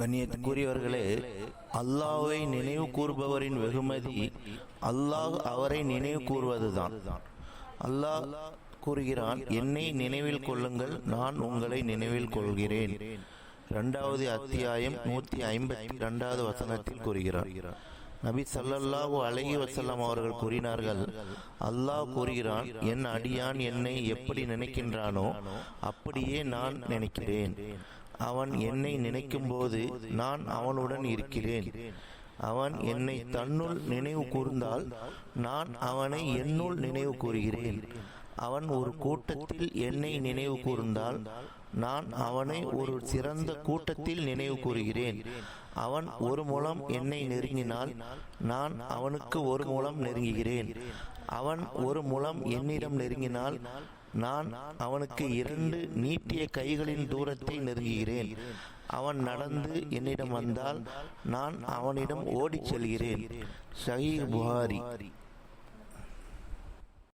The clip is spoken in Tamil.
கண்ணியத்துக்குரியவர்களே அல்லாவை நினைவு கூறுபவரின் வெகுமதி அல்லாஹ் அவரை நினைவு கூறுவதுதான் அல்லாஹ் கூறுகிறான் என்னை நினைவில் கொள்ளுங்கள் நான் உங்களை நினைவில் கொள்கிறேன். இரண்டாவது அத்தியாயம் நூத்தி ஐம்பத்தி இரண்டாவது வசனத்தில் கூறுகிறார். நபி சல்லல்லாஹூ அலஹி வசல்லாம் அவர்கள் கூறினார்கள் அல்லாஹ் கூறுகிறான் என் அடியான் என்னை எப்படி நினைக்கின்றானோ அப்படியே நான் நினைக்கிறேன். அவன் என்னை நினைக்கும் போது நான் அவனுடன் இருக்கிறேன். அவன் என்னை தன்னுள் நினைவு கூர்ந்தால் நான் அவனை என்னுள் நினைவு கூறுகிறேன். அவன் ஒரு கூட்டத்தில் என்னை நினைவு கூர்ந்தால் நான் அவனை ஒரு சிறந்த கூட்டத்தில் நினைவு கூறுகிறேன். அவன் ஒரு மூலம் என்னை நெருங்கினால் நான் அவனுக்கு ஒரு மூலம் நெருங்குகிறேன். அவன் ஒரு மூலம் என்னிடம் நெருங்கினால் நான் அவனுக்கு இரண்டு நீட்டிய கைகளின் தூரத்தை நெருங்குகிறேன். அவன் நடந்து என்னிடம் வந்தால் நான் அவனிடம் ஓடிச் செல்கிறேன். ஷஹீர் புகாரி.